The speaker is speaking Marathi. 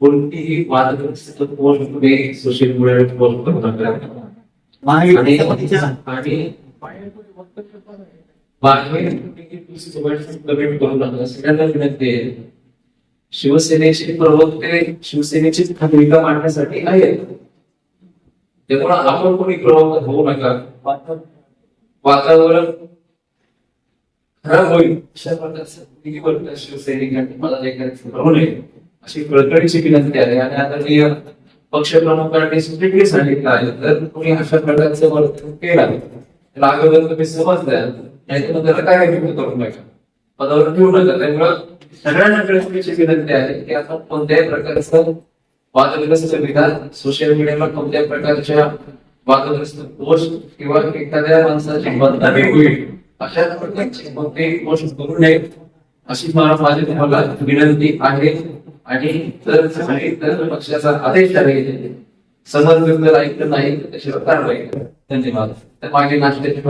कोणतीही वादग्रस्त पोस्ट तुम्ही सोशल करू नका आणि सगळ्यांना विनंती आहे. शिवसेनेचे प्रवक्ते शिवसेनेची भूमिका मांडण्यासाठी आहेत. त्यामुळे आपण कोणी प्रवक्ता होऊ नका. वातावरण खराब होईल. अशा प्रकारचं शिवसैनिकांनी मला जे करायचं करू नये अशी कळकळीची विनंती आहे आणि आता मी पक्षप्रमुखांनी स्ट्रिक्टली सांगितलं आहे तर तुम्ही अशा प्रकारचं वर्तन केलं त्याला अगोदर तुम्ही समजलं नाही तर मग त्याला काय व्यक्त करू नका. पदावर ठेवू नका. त्यामुळं सगळ्यांना कळकळीची विनंती आहे की आपण कोणत्याही प्रकारचं वादग्रस्त विधान सोशल मीडियाला कोणत्याही प्रकारच्या वादग्रस्त पोस्ट किंवा एखाद्या माणसाची बदनामी होईल. अशा प्रकारची कोणतीही पोस्ट करू नये अशी मला माझी तुम्हाला विनंती आहे. आणि जर सांगितलं पक्षाचा आदेश आहे ऐकलं नाही तर त्याच्यावर कारवाई धन्यवाद. तर मागे नाश्त्याची